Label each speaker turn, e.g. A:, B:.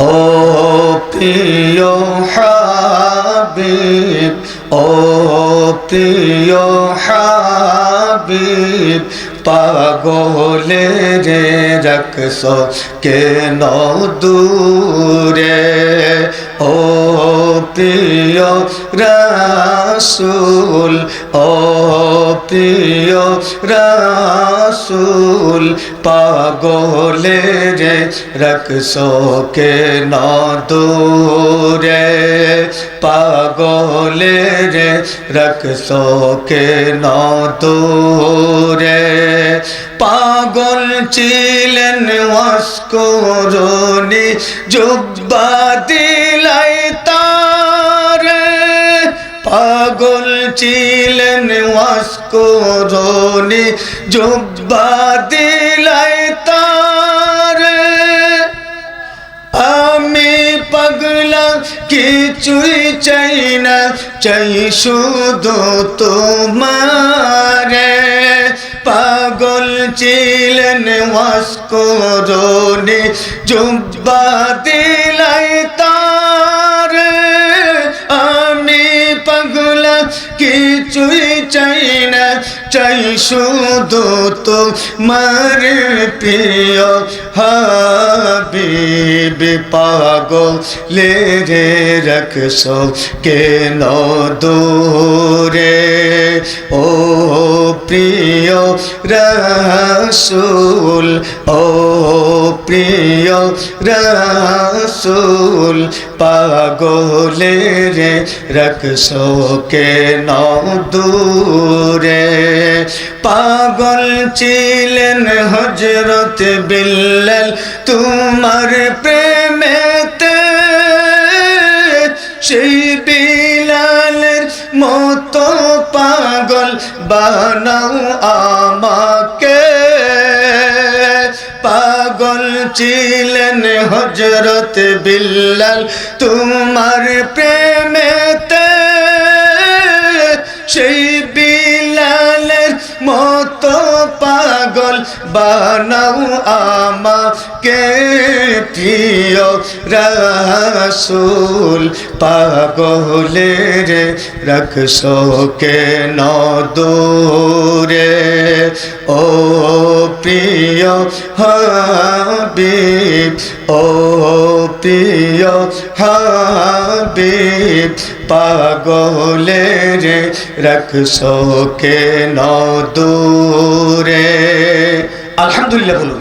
A: ও প্রিয় হাবিব, ও প্রিয় হাবিব, পাগলে রে রকস কেন দূরে? ও প্রিয় রাসুল, ও প্রিয় রাসুল পাগলে রে রকস কেন দূরে পাগলে রে রকস কেন দূরে পাগল ছিলেন ওয়াস্করণি জুব্বা দিলাই তারে পাগল ছিলেন ওয়াস্করণি জুব্বা দিলাই তারে। আমি পাগলা, কিছুই চাই না, চাই শুধু তোমারে। পাগল ছিলেন ওয়াস্করণি জুব্বা দিলাই কিছুই চাই না চাই শুধু তো মার প্রিয় হাবিব। পাগলে রে রাখছ কেন দূরে? রসুল, ও প্রিয় রসুল, পাগলে রে রকসো কেন দূরে? পাগল ছিলেন হজরত বিল্লাল তোমার প্রেমেতে। সেই বিলালের পাগল বানাও আমাকে। পাগল ছিলেন হজরত বিল্লাল তোমার প্রেমেতে। সেই বানাও আমাকে প্রিয় রসুল। পাগলের রকসো কেন দূরে? ও প্রিয় হাবিব, ও প্রিয় হাবিব, পাগলের রকসো কেন দূরে? আলহামদুলিল্লাহ বলুন।